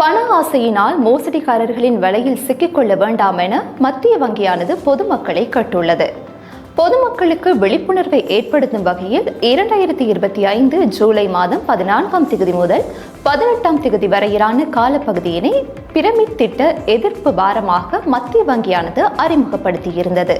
பண ஆசையினால் மோசடிக்காரர்களின் வலையில் சிக்கிக்கொள்ள வேண்டாம் என மத்திய வங்கியானது பொதுமக்களை கட்டுள்ளது. பொதுமக்களுக்கு விழிப்புணர்வை ஏற்படுத்தும் வகையில் இரண்டாயிரத்தி இருபத்தி ஐந்து ஜூலை மாதம் பதினான்காம் திகதி முதல் பதினெட்டாம் திகதி வரையிலான காலப்பகுதியினை பிரமிட் திட்ட எதிர்ப்பு வாரமாக மத்திய வங்கியானது அறிமுகப்படுத்தியிருந்தது.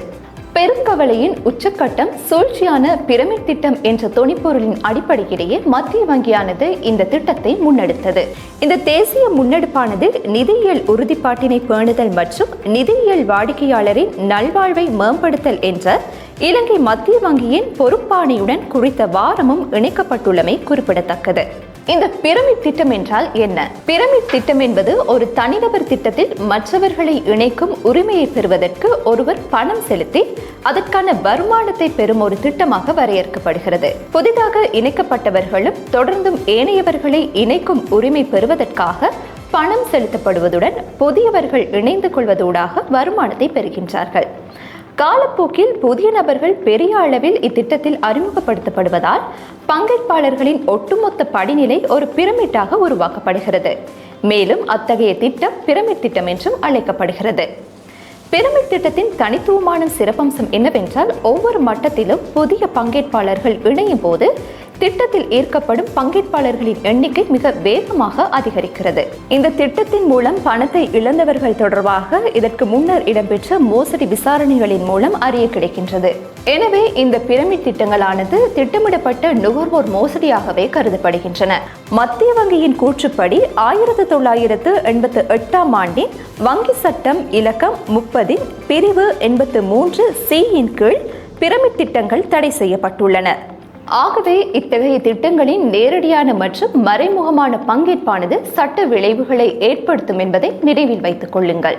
பெருங்கவலையின் உச்சக்கட்டம் சூழ்ச்சியான பிரமிட் திட்டம் என்ற தொனிப்பொருளின் அடிப்படையிலேயே மத்திய வங்கியானது இந்த திட்டத்தை முன்னெடுத்தது. இந்த தேசிய முன்னெடுப்பானது நிதியியல் உறுதிப்பாட்டினை பேணுதல் மற்றும் நிதியியல் வாடிக்கையாளரின் நல்வாழ்வை மேம்படுத்தல் என்ற இலங்கை மத்திய வங்கியின் பொறுப்பாணையுடன் குறித்த வாரமும் இணைக்கப்பட்டுள்ளமை குறிப்பிடத்தக்கது. இந்த பிரமிட் திட்டம் என்றால் என்ன? பிரமிட் திட்டம் என்பது ஒரு தனிநபர் திட்டத்தில் மற்றவர்களை இணைக்கும் உரிமையை பெறுவதற்கு ஒருவர் பணம் செலுத்தி அதற்கான வருமானத்தை பெறும் ஒரு திட்டமாக வரையறுக்கப்படுகிறது. புதிதாக இணைக்கப்பட்டவர்களும் தொடர்ந்தும் ஏனையவர்களை இணைக்கும் உரிமை பெறுவதற்காக பணம் செலுத்தப்படுவதுடன் புதியவர்கள் இணைந்து கொள்வதூடாக வருமானத்தை பெறுகின்றார்கள். காலப்போக்கில் புதிய நபர்கள் பெரிய அளவில் இத்திட்டத்தில் அறிமுகப்படுத்தப்படுவதால் பங்கேற்பாளர்களின் ஒட்டுமொத்த படிநிலை ஒரு பிரமிட்டாக உருவாக்கப்படுகிறது. மேலும் அத்தகைய திட்டம் பிரமிட் திட்டம் என்றும் அழைக்கப்படுகிறது. பிரமிட் திட்டத்தின் தனித்துவமான சிறப்பம்சம் என்னவென்றால் ஒவ்வொரு மட்டத்திலும் புதிய பங்கேற்பாளர்கள் இணையும் போது திட்டத்தில் ஈர்க்கப்படும் பங்கேற்பாளர்களின் எண்ணிக்கை மிக வேகமாக அதிகரிக்கிறது. இந்த திட்டத்தின் மூலம் பணத்தை இழந்தவர்கள் தொடர்பாக இதற்கு முன்னர் இடம்பெற்ற மோசடி விசாரணைகளின் மூலம் அறிய கிடைக்கின்றது. எனவே இந்த பிரமிட் திட்டங்களானது திட்டமிடப்பட்ட நுகர்வோர் மோசடியாகவே கருதப்படுகின்றன. மத்திய வங்கியின் கூற்றுப்படி ஆயிரத்து தொள்ளாயிரத்து எண்பத்து எட்டாம் ஆண்டின் வங்கி சட்டம் இலக்கம் முப்பதின் பிரிவு எண்பத்து மூன்று சியின் கீழ் பிரமிட் திட்டங்கள் தடை செய்யப்பட்டுள்ளன. ஆகவே இத்தகைய திட்டங்களின் நேரடியான மற்றும் மறைமுகமான பங்கேற்பானது சட்ட விளைவுகளை ஏற்படுத்தும் என்பதை நினைவில் வைத்துக் கொள்ளுங்கள்.